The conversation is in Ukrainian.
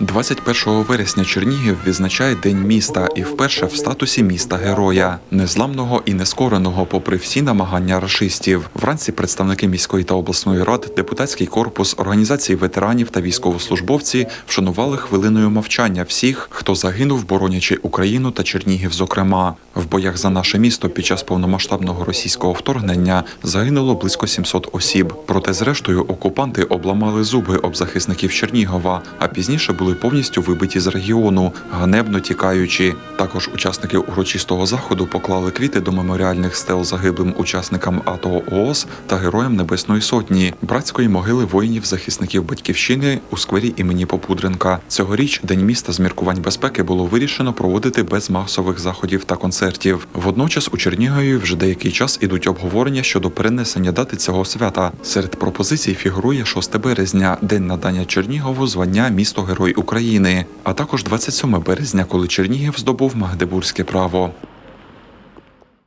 21 вересня Чернігів відзначає День міста і вперше в статусі міста героя, незламного і нескореного, попри всі намагання рашистів. Вранці представники міської та обласної рад, депутатський корпус, організації ветеранів та військовослужбовці вшанували хвилиною мовчання всіх, хто загинув, боронячи Україну та Чернігів. Зокрема, в боях за наше місто під час повномасштабного російського вторгнення загинуло близько 700 осіб. Проте, зрештою, окупанти обламали зуби об захисників Чернігова, а пізніше були повністю вибиті з регіону, ганебно тікаючи. Також учасники урочистого заходу поклали квіти до меморіальних стел загиблим учасникам АТО ООС та героям Небесної Сотні, братської могили воїнів-захисників батьківщини у сквері імені Попудренка. Цьогоріч День міста з міркувань безпеки було вирішено проводити без масових заходів та концертів. Водночас у Чернігові вже деякий час ідуть обговорення щодо перенесення дати цього свята. Серед пропозицій фігурує 6 березня, день надання Чернігову звання місто Герой України, а також 27 березня, коли Чернігів здобув Магдебурзьке право.